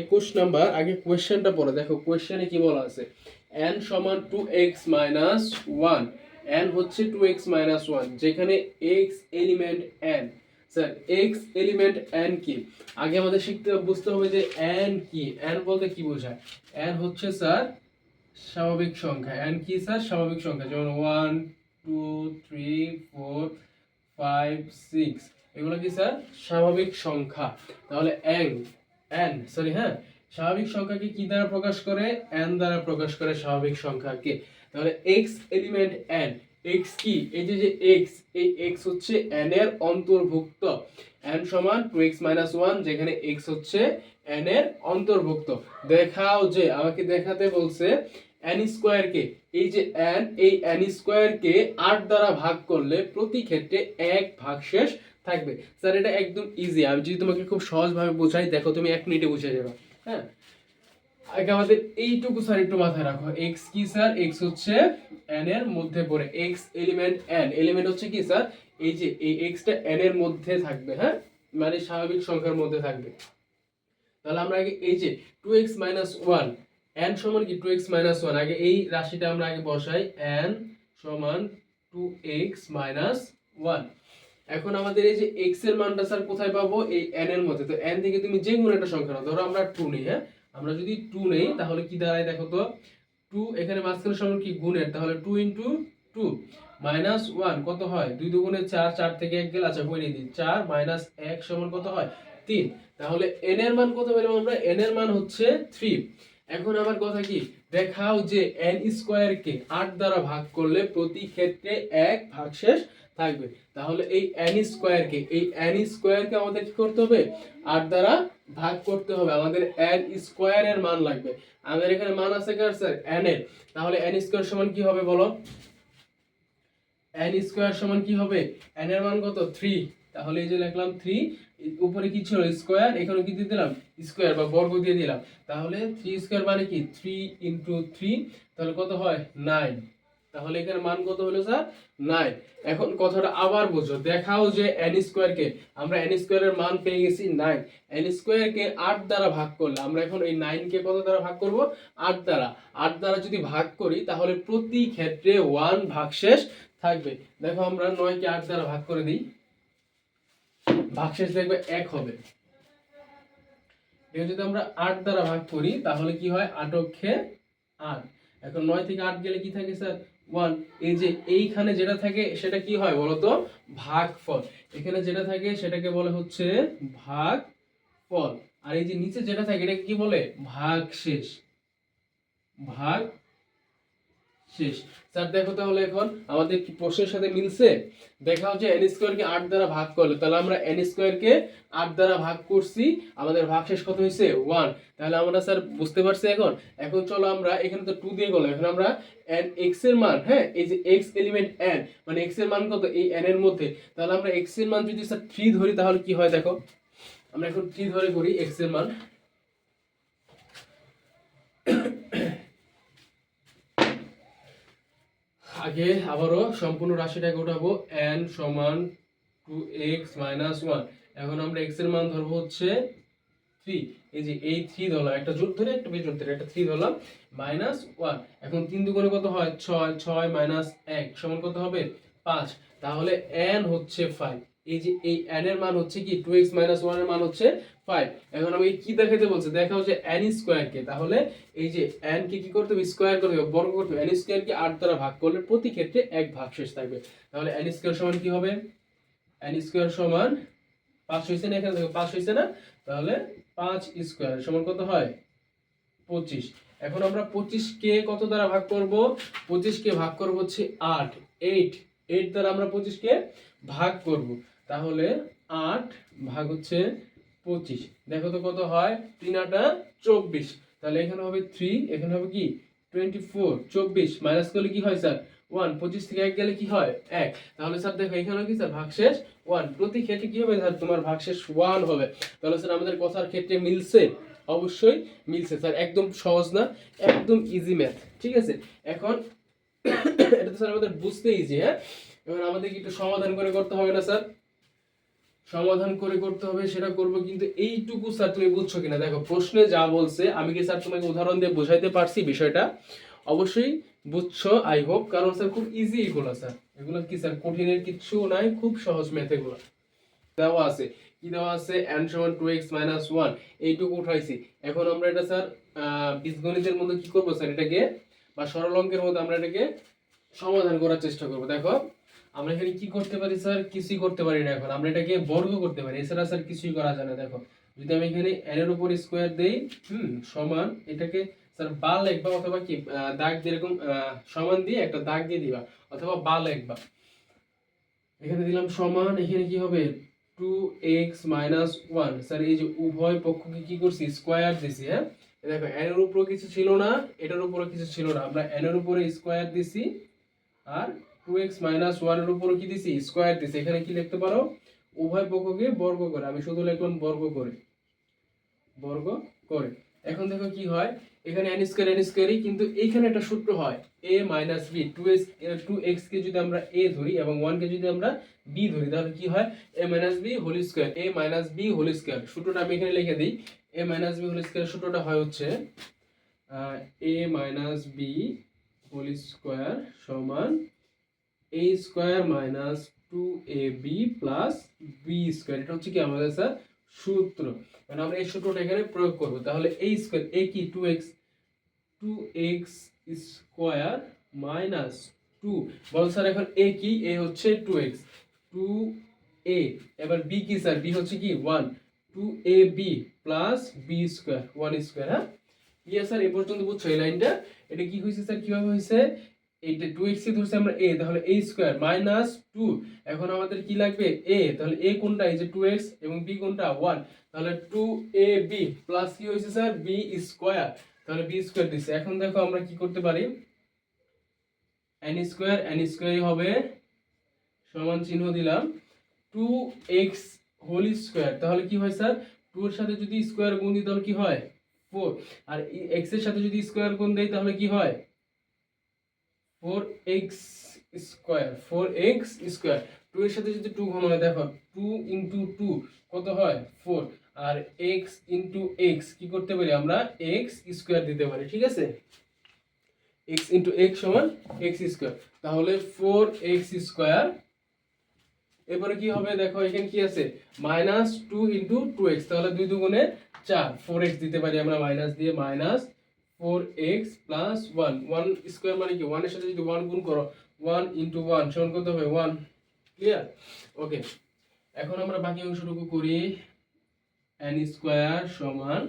একুশ নাম্বার, আগে কোয়েশ্চেনটা পড়ো। দেখো, কোয়েশ্চেনে কি বলা আছে? এন সমান two X minus one n হচ্ছে টু এক্স মাইনাস ওয়ান যেখানে X element N sir X element N কি? আগে আমাদের শিখতে, বুঝতে হবে যে এন কি? এন বলতে কি বোঝায়? n হচ্ছে, স্যার, স্বাভাবিক সংখ্যা। এন কি, স্যার? স্বাভাবিক সংখ্যা। যেমন one two three four five six এগুলো কি, স্যার? স্বাভাবিক সংখ্যা। তাহলে n n সরি হ্যাঁ? স্বাভাবিক সংখ্যাকে কি দ্বারা প্রকাশ করে? N দ্বারা প্রকাশ করে স্বাভাবিক সংখ্যাকে। তাহলে x এলিমেন্ট n, x কি? এই যে যে x, এই x হচ্ছে n এর অন্তর্ভুক্ত। N সমান 2x 1 যেখানে x হচ্ছে n এর অন্তর্ভুক্ত। দেখাও যে, আমাকে দেখাতে বলছে n স্কয়ার কে। এই যে n, এই n স্কয়ার কে 8 দ্বারা ভাগ করলে প্রতি ক্ষেত্রে এক ভাগশেষ থাকবে। স্যার, এটা একদম ইজি আমি যদি তোমাকে খুব সহজভাবে বোঝাই, দেখো তুমি এক মিনিটে বুঝে যাবে। হ্যাঁ? আগে আমাদের এইটুকু স্যার একটু মাথায় রাখো। এক্স কি স্যার? এক্স হচ্ছে এন এর মধ্যে পড়ে। এক্স এলিমেন্ট এন এলিমেন্ট হচ্ছে কি স্যার? এই যে, এই এক্সটা এন এর মধ্যে থাকবে হ্যাঁ? মানে স্বাভাবিক সংখ্যার মধ্যে থাকবে। তাহলে আমরা আগে এই যে 2x 1 n সমান কি? 2x 1 আগে এই রাশিটা আমরা আগে বসাই। n সমান 2x 1 এখন আমাদের এই যে x এর মানটা স্যার কোথায় পাবো? এই n এর মধ্যে। তো n থেকে তুমি যে কোনো একটা সংখ্যা ধরো আমরা 2 নেই হ্যাঁ? আমরা যদি 2 নেই, তাহলে কি দাঁড়ায় দেখো তো? 2 এখানে মাঝখানে সমান কি? গুণের। তাহলে 2 ইনটু 2 মাইনাস 1 কত হয়? 2 দুগুণে 4 4 থেকে 1 গেল আচ্ছা কইরে দিই। 4 মাইনাস 1 সমান কত হয়? 3 তাহলে n এর মান কত পেলাম আমরা? n এর মান হচ্ছে 3 এখন আমার কথা কি? দেখাও যে n স্কয়ার কে 8 দ্বারা ভাগ করলে প্রতি ক্ষেত্রে এক ভাগশেষ থাকবে। তাহলে এই n স্কয়ার কে, এই n স্কয়ার কে আমাদের কি করতে হবে? 8 দ্বারা ভাগ করতে হবে। আমাদের n স্কয়ার এর মান লাগবে। আমাদের এখানে মান আছে কার, স্যার? n এর। তাহলে n স্কয়ার সমান কি হবে বলো? n স্কয়ার সমান কি হবে? n এর মান কত? 3 তাহলে এই যে লিখলাম 3 উপরে কি ছিল? স্কয়ার এখানে কি দিয়ে দিলাম? স্কয়ার বা বর্গ দিয়ে দিলাম। তাহলে 3 স্কয়ার মানে কি? 3 ইনটু 3 তাহলে কত হয়? 9 তাহলে এখানে মান কত হলো স্যার? 9 এখন কথাটা আবার বুঝো। দেখাও যে n স্কয়ার কে। আমরা n স্কয়ারের মান পেয়ে গেছি 9 n স্কয়ার কে 8 দ্বারা ভাগ করলে আমরা এখন এই 9 কে কত দ্বারা ভাগ করব? 8 দ্বারা। 8 দ্বারা যদি ভাগ করি, তাহলে প্রতি ক্ষেত্রে 1 ভাগশেষ থাকবে। দেখো আমরা 9 কে 8 দ্বারা ভাগ করে দিই। ভাগশেষ দেখবে 1 হবে। এটা যদি আমরা 8 দ্বারা ভাগ করি, তাহলে কি হয়? 8 অক্ষে 8 এখন নয় থেকে আট গেলে কি থাকে, স্যার? ওয়ান এই যে এইখানে যেটা থাকে, সেটা কি হয় বলতো? ভাগফল। এখানে যেটা থাকে, সেটাকে বলে হচ্ছে ভাগ ফল আর এই যে নিচে যেটা থাকে, এটাকে কি বলে? ভাগ শেষ ভাগ শেষ। স্যার, দেখো তাহলে এখন আমাদের কি প্রশ্নের সাথে মিলছে? দেখা হচ্ছে এন স্কোয়ারকে আট দ্বারা ভাগ করলে। তাহলে আমরা এন স্কোয়ারকে আট দ্বারা ভাগ করছি। আমাদের ভাগ শেষ কত হয়েছে? ওয়ান তাহলে আমরা, স্যার, বুঝতে পারছি এখন? এখন চলো আমরা এখানে তো টু দিয়ে গেলো এখন আমরা এন এক্সের মান হ্যাঁ এই যে এক্স এলিমেন্ট এন মানে এক্সের মান কত? এই এন এর মধ্যে। তাহলে আমরা এক্সের মান যদি, স্যার থ্রি ধরি, তাহলে কি হয় দেখো? আমরা এখন থ্রি ধরে করি এক্সের মান। আগে আবারও সম্পূর্ণ রাশিটাকে উঠাবো এন সমান টু এক্স মাইনাস ওয়ান এখন আমরা এক্সের মান ধরবো হচ্ছে থ্রি এই যে এই থ্রি ধরলাম, একটা জোর ধরে একটা বেজোর ধরে একটা থ্রি ধরলাম মাইনাস ওয়ান এখন তিন দুগুণে কত হয়? ছয় ছয় মাইনাস এক। সমান কত হবে? পাঁচ। তাহলে এন হচ্ছে ফাইভ এই যে এই n এর মান হচ্ছে কি টু এক্স মাইনাস ওয়ানের মান হচ্ছে ফাইভ এখন আমি কি দেখাতে বলছে? দেখা হচ্ছে n স্কোয়ার কে। তাহলে এই যে n কে কি করতে হবে? স্কোয়ার করতে হবে, বর্গ করতে হবে। n স্কোয়ার কে আট দ্বারা ভাগ করলে প্রতি ক্ষেত্রে এক ভাগ শেষ থাকবে। তাহলে n স্কোয়ার সমান কি হবে? n স্কোয়ার সমান পাঁচ হয়েছে না এখানে? দেখো পাঁচ হয়েছে না? তাহলে পাঁচ স্কোয়ার সমান কত হয়? পঁচিশ। এখন আমরা পঁচিশ কে কত দ্বারা ভাগ করব? পঁচিশ কে ভাগ করব হচ্ছে আট। এইট এইট দ্বারা আমরা পঁচিশ কে ভাগ করব। তাহলে আট ভাগ হচ্ছে পঁচিশ। দেখো তো কত হয়? তিন আটা চব্বিশ। তাহলে এখানে হবে থ্রি এখানে হবে কি? টোয়েন্টি ফোর চব্বিশ। মাইনাস করলে কি হয় স্যার ওয়ান পঁচিশ থেকে এক গেলে কি হয়? এক। তাহলে স্যার দেখো এখানে কি স্যার ভাগশেষ ওয়ান প্রতি ক্ষেত্রে কি হবে স্যার তোমার ভাগশেষ ওয়ান হবে। তাহলে স্যার আমাদের কথার ক্ষেত্রে মিলছে? অবশ্যই মিলছে স্যার একদম সহজ না, একদম ইজি ম্যাথ ঠিক আছে? এখন, এটা তো স্যার আমাদের বুঝতে ইজি হ্যাঁ? এবার আমাদের একটু সমাধান করে করতে হবে না স্যার সমাধান করে করতে হবে, সেটা করব, কিন্তু এইটুকু স্যার তুমি বুঝছ কিনা? দেখো, প্রশ্নে যা বলছে, আমি কি স্যার তোমাকে উদাহরণ দিয়ে বোঝাইতে পারছি বিষয়টা? অবশ্যই বুঝছ আই হোপ কারণ স্যার খুব ইজি এগুলো স্যার এগুলো কি স্যার কঠিনের কিচ্ছু নাই, খুব সহজ ম্যাথ এগুলো। দেওয়া আছে। কি দেওয়া আছে? n সমান টু এক্স মাইনাস ওয়ান এইটুকু উঠাইছি। এখন আমরা এটা স্যার বীজগণিতের মধ্যে কি করব স্যার এটাকে, বা সরল অঙ্কের মধ্যে আমরা এটাকে সমাধান করার চেষ্টা করব। দেখো আমরা এখানে কি করতে পারি, স্যার? কিছুই করতে পারি না এখন। আমরা এটাকে বর্গ করতে পারি। এছাড়া, স্যার, কিছুই করা যায় না। দেখো, যদি আমি এখানে n এর উপর স্কোয়ার দেই, হুম, সমান এটাকে, স্যার, বা লিখবা অথবা কি দাগ দিয়ে এরকম সমান দিয়ে একটা দাগ দিয়ে দিবা, অথবা বা লিখবা এখানে দিলাম সমান, এখানে কি হবে? Two X minus one sir, এই যে উভয় পক্ষকে কি করছি? স্কোয়ার দিছি হ্যাঁ? দেখো এর উপরও কিছু ছিল না, এটার উপরও কিছু ছিল না। আমরা এর উপরে স্কোয়ার দিছি, আর টু এক্স মাইনাস ওয়ানের উপরও কি দিছি? স্কোয়ার দিছি। এখানে কি লিখতে পারো? উভয় পক্ষকে বর্গ করে। আমি শুধু লিখলাম বর্গ করে। বর্গ করে। এখন দেখো কি হয়? এখানে এন স্কোয়ার এন স্কোয়ারই কিন্তু এইখানে একটা সূত্র হয়। A minus B two X two X কে যদি আমরা এ ধরি এবং ওয়ান কে যদি আমরা বি ধরি, তাহলে কি হয়? A minus B whole square A minus B whole square সূত্রটা আমি এখানে লিখে দিই। A minus B whole square সূত্রটা হয় হচ্ছে A minus B whole square সমান A square minus two A B plus B square এটা হচ্ছে কি আমাদের স্যার সূত্র। মানে আমরা এই সূত্রটা এখানে প্রয়োগ করব। তাহলে এই স্কোয়ার এ কি? Two X two X square minus two বল স্যার এখন এ কি? এ হচ্ছে টু এক্স টু এ এবার বি কি স্যার বি হচ্ছে কি? One two A B plus B square one square হ্যাঁ? ইয়ে স্যার এ পর্যন্ত বুঝছ এই লাইনটা? এটা কি হয়েছে স্যার কীভাবে হয়েছে? এইটা টু এক্স ধরছে আমরা এ তাহলে এ স্কোয়ার মাইনাস টু এখন আমাদের কি লাগবে? এ তাহলে এ কোনটা? এই যে টু এক্স এবং বি কোনটা? ওয়ান তাহলে টু এ বি প্লাস কি হয়েছে স্যার বি স্কোয়ার তাহলে বি স্কোয়ার দিচ্ছে এখন দেখো আমরা কি করতে পারি? এন স্কোয়ার এন স্কোয়ারই হবে সমান চিহ্ন দিলাম। টু এক্স হোল স্কোয়ার তাহলে কি হয় স্যার টু এর সাথে যদি স্কোয়ার গুণ দিই তাহলে কি হয়? ফোর আর এক্সের সাথে যদি স্কোয়ার গুণ দেই তাহলে কি হয়? Four X square four X square two এর সাথে যদি টু গুণ হয়, দেখো টু ইন্টু টু কত হয়? ফোর আর এক্স ইন্টু এক্স কি করতে পারি আমরা? এক্স স্কোয়ার দিতে পারি, ঠিক আছে? এক্স ইন্টু এক্স সমান এক্স স্কোয়ার তাহলে ফোর এক্স স্কোয়ার এরপরে কি হবে? দেখো, এখানে কি আছে? Minus two into two X তাহলে দুই দুগুণে চার ফোর এক্স দিতে পারি আমরা মাইনাস দিয়ে minus four X plus one one square মানে কি? ওয়ানের সাথে যদি ওয়ান গুণ করো ওয়ান ইন্টু ওয়ান সমান কত হবে ওয়ান ক্লিয়ার ওকে এখন আমরা বাকি অংশটুকু করি এন স্কোয়ার সমান,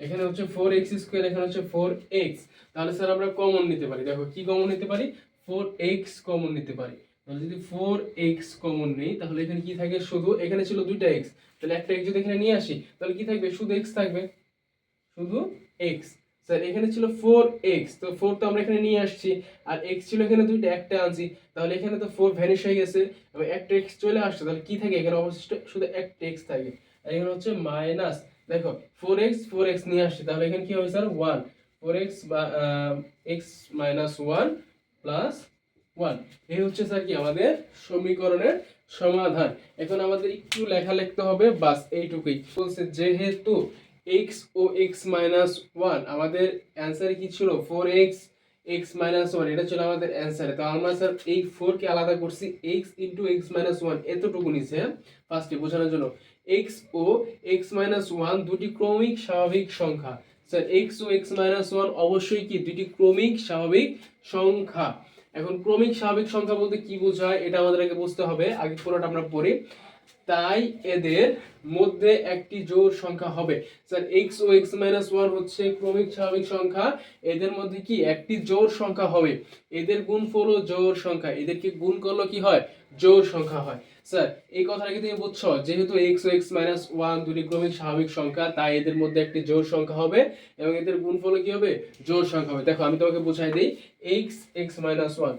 এখানে হচ্ছে ফোর এক্স স্কোয়ার এখানে হচ্ছে ফোর এক্স তাহলে স্যার আমরা কমন নিতে পারি। দেখো, কি কমন নিতে পারি? ফোর এক্স কমন নিতে পারি। তাহলে যদি ফোর এক্স কমন নেই, তাহলে এখানে কি থাকে? শুধু এখানে ছিল দুইটা এক্স তাহলে একটা এক্স যদি এখানে নিয়ে আসি, তাহলে কি থাকবে? শুধু এক্স থাকবে। শুধু এক্স স্যার এখানে ছিল ফোর এক্স তো ফোর তো আমরা এখানে নিয়ে আসছি। আর এক্স ছিল এখানে দুইটা, একটা আনছি। তাহলে এখানে তো ফোর ভ্যানিশ হয়ে গেছে। এবং একটা এক্স চলে আসছে। তাহলে কি থাকে? এখানে অবশিষ্ট শুধু একটা এক্স থাকে। আর এখানে হচ্ছে মাইনাস দেখো ফোর এক্স ফোর এক্স নিয়ে আসছে। তাহলে এখানে কি হবে স্যার ওয়ান ফোর এক্স বা X minus one plus one এই হচ্ছে স্যার কি আমাদের সমীকরণের সমাধান। এখন আমাদের একটু লেখা লিখতে হবে। বাস, এইটুকুই। বলছে, যেহেতু এক্স ও এক্স মাইনাস ওয়ান। আমাদের অ্যান্সারে কি ছিল? Four X X minus one. এটা ছিল আমাদের অ্যান্সারে। তো আমরা স্যার এই ফোরকে আলাদা করছি। X into X minus one. এতটুকু নিছে হ্যাঁ? ফার্স্টে বোঝানোর জন্য। এক্স ও এক্স মাইনাস ওয়ান দুটি ক্রমিক স্বাভাবিক সংখ্যা। স্যার, এক্স ও এক্স মাইনাস ওয়ান অবশ্যই কি? দুটি ক্রমিক স্বাভাবিক সংখ্যা। এখন ক্রমিক স্বাভাবিক সংখ্যা বলতে কি বোঝায়? এটা আমাদের আগে বুঝতে হবে। আগে পুরোটা আমরা পড়ি। তাই এদের মধ্যে একটি জোড় সংখ্যা হবে। স্যার এক্স ও এক্স মাইনাস ওয়ান হচ্ছে ক্রমিক স্বাভাবিক সংখ্যা। এদের মধ্যে কি একটি জোড় সংখ্যা হবে? এদের গুণফলও জোড় সংখ্যা। এদেরকে গুণ করলে কি হয়? জোড় সংখ্যা হয়। স্যার, এই কথাটা কি তুমি বুঝছ? যেহেতু এক্স ও এক্স মাইনাস ওয়ান দুটি ক্রমিক স্বাভাবিক সংখ্যা, তাই এদের মধ্যে একটি জোড় সংখ্যা হবে এবং এদের গুণ গুণফল কি হবে? জোড় সংখ্যা হবে। দেখো, আমি তোমাকে বোঝাই দিই। এক্স এক্স মাইনাস ওয়ান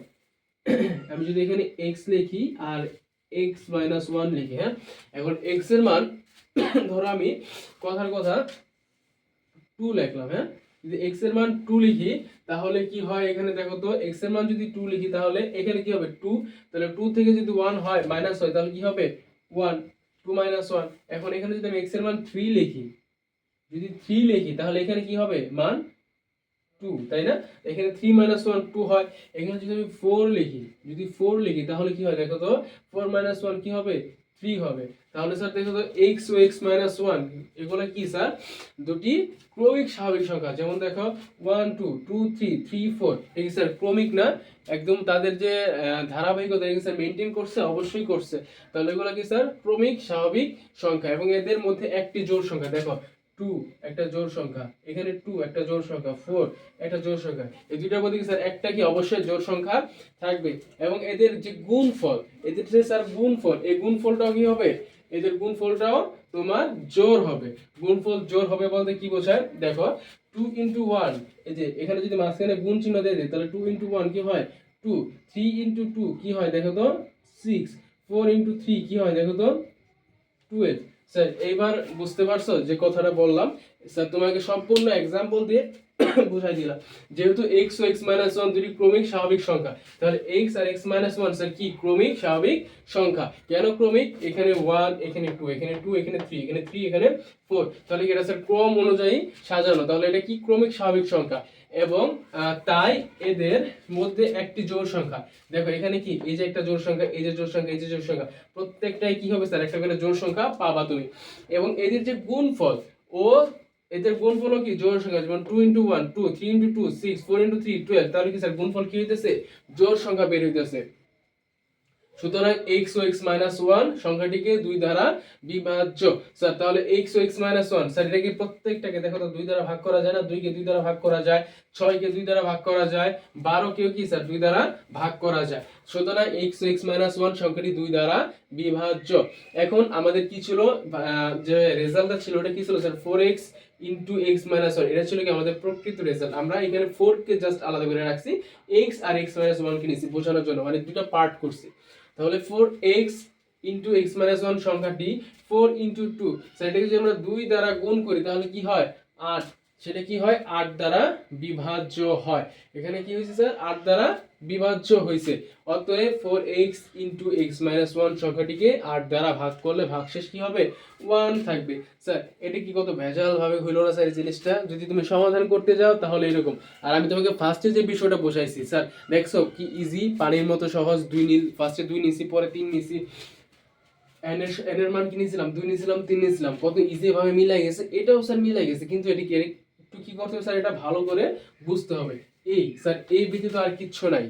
আমি যদি এখানে এক্স লিখি আর এক্স মাইনাস ওয়ান লিখি হ্যাঁ? এখন এক্সের মান, ধরো আমি কথার কথা টু লিখলাম হ্যাঁ? যদি এক্সের মান টু লিখি, তাহলে কি হয় এখানে দেখো তো এক্সের মান যদি টু লিখি, তাহলে এখানে কি হবে? টু তাহলে টু থেকে যদি ওয়ান হয় মাইনাস হয়, তাহলে কি হবে? ওয়ান টু মাইনাস ওয়ান এখন এখানে যদি আমি এক্সের মান থ্রি লিখি, যদি থ্রি লিখি, তাহলে এখানে কি হবে? মান টু তাই না? এখানে থ্রি মাইনাস ওয়ান টু হয়। এখানে যদি আমি ফোর লিখি, যদি ফোর লিখি, তাহলে কি হয়? দেখো তো ফোর মাইনাস ওয়ান কি হবে? থ্রি হবে। তাহলে স্যার দেখো তো এক্স ও এক্স মাইনাস ওয়ান এগুলো কি স্যার দুটি ক্রমিক স্বাভাবিক সংখ্যা। যেমন দেখো one two two three three four sir ক্রমিক না? একদম তাদের যে ধারাবাহিকতা এগুলো স্যার মেনটেন করছে, অবশ্যই করছে। তাহলে এগুলো কি স্যার ক্রমিক স্বাভাবিক সংখ্যা। এবং এদের মধ্যে একটি জোড় সংখ্যা। দেখো টু একটা জোড় সংখ্যা। এখানে টু একটা জোড় সংখ্যা। ফোর একটা জোড় সংখ্যা। এই দুইটার মধ্যে স্যার একটা কি অবশ্যই জোড় সংখ্যা থাকবে? এবং এদের যে গুণফল, এদের যে স্যার গুণফল, এই গুণফলটাও কি হবে? এদের গুণফলটাও তোমার জোর হবে। গুণফল জোর হবে বলতে কি বোঝায়? দেখো টু ইন্টু ওয়ান এই যে এখানে যদি মাঝখানে গুণ চিহ্ন দিয়ে দিই, তাহলে টু ইন্টু ওয়ান কি হয়? টু থ্রি ইন্টু টু কি হয়? দেখো তো সিক্স ফোর ইন্টু থ্রি কি হয়? দেখো তো টুয়েলভ স্যার এইবার বুঝতে পারছ যে কথাটা বললাম? স্যার তোমাকে সম্পূর্ণ এক্সাম্পল দিয়ে বুঝাই দিলাম। যেহেতু এক্স ও এক্স মাইনাস ওয়ান দুটি ক্রমিক স্বাভাবিক সংখ্যা, তাহলে এক্স আর এক্স মাইনাস ওয়ান স্যার কি? ক্রমিক স্বাভাবিক সংখ্যা। কেন ক্রমিক? এখানে ওয়ান এখানে টু এখানে টু এখানে থ্রি এখানে থ্রি এখানে ফোর তাহলে এটা স্যার ক্রম অনুযায়ী সাজানো। তাহলে এটা কি? ক্রমিক স্বাভাবিক সংখ্যা। এবং তাই এদের মধ্যে একটি জোর সংখ্যা। দেখো, এখানে কি? এই যে একটা জোড় সংখ্যা, এই যে জোড় সংখ্যা, এই যে জোড় সংখ্যা। প্রত্যেকটাই কি হবে স্যার একটা করে জোড় সংখ্যা পাবা তুমি। এবং এদের যে গুণফল ও এদের গুণফল কি? জোড় সংখ্যা যেমন two into one two three into two six four into three twelve তাহলে কি স্যার গুণফল কি হইতেছে? জোড় সংখ্যা বের হইতেছে। সুতরাং এক্স ও এক্স মাইনাস ওয়ান সংখ্যাটিকে দুই দ্বারা বিভাজ্য। স্যার তাহলে এক্স ও এক্স মাইনাস ওয়ান স্যার এটাকে প্রত্যেকটাকে দেখো তো, দুই দ্বারা ভাগ করা যায় না? দুইকে দুই দ্বারা ভাগ করা যায়, ছয়কে দুই দ্বারা ভাগ করা যায়, বারোকেও কি স্যার দুই দ্বারা ভাগ করা যায়। সুতরাং এক্স ও এক্স মাইনাস ওয়ান সংখ্যাটি দুই দ্বারা বিভাজ্য। এখন আমাদের কি ছিল? যে রেজাল্টটা ছিল, ওটা কি ছিল sir four X into X minus one এটা ছিল কি আমাদের প্রকৃত রেজাল্ট আমরা এখানে ফোর কে জাস্ট আলাদা করে রাখছি এক্স আর এক্স মাইনাস ওয়ান কে নিচ্ছি বোঝানোর জন্য মানে দুটো পার্ট করছি। তাহলে four X into X minus one সংখ্যাটি ফোর ইন্টু টু সেটাকে যদি আমরা দুই দ্বারা গুণ করি, তাহলে কি হয়? আট। সেটা কি হয়? আট দ্বারা বিভাজ্য হয়। এখানে কি হয়েছে স্যার? আট দ্বারা বিভাজ্য হয়েছে। অতএব four X into X minus one সংখ্যাটিকে আট দ্বারা ভাগ করলে ভাগশেষ কি হবে? ওয়ান থাকবে। স্যার, এটা কি কত ভেজাল ভাবে হইল না স্যার এই জিনিসটা? যদি তুমি সমাধান করতে যাও তাহলে এরকম। আর আমি তোমাকে ফার্স্টে যে বিষয়টা বসাইছি স্যার, দেখছ কি ইজি পানির মতো সহজ, দুই নি ফার্স্টে দুই নিছি, পরে তিন নিছি। এনের এনের মান কি নিয়েছিলাম দুই নিয়েছিলাম তিন নিয়েছিলাম কত ইজি ভাবে মিলাই গেছে? এটাও স্যার মিলাই গেছে, কিন্তু এটিকে একটু কি করতে হবে? স্যার, এটা ভালো করে বুঝতে হবে। এই, স্যার, এই ব্যতীত আর কিচ্ছু নাই।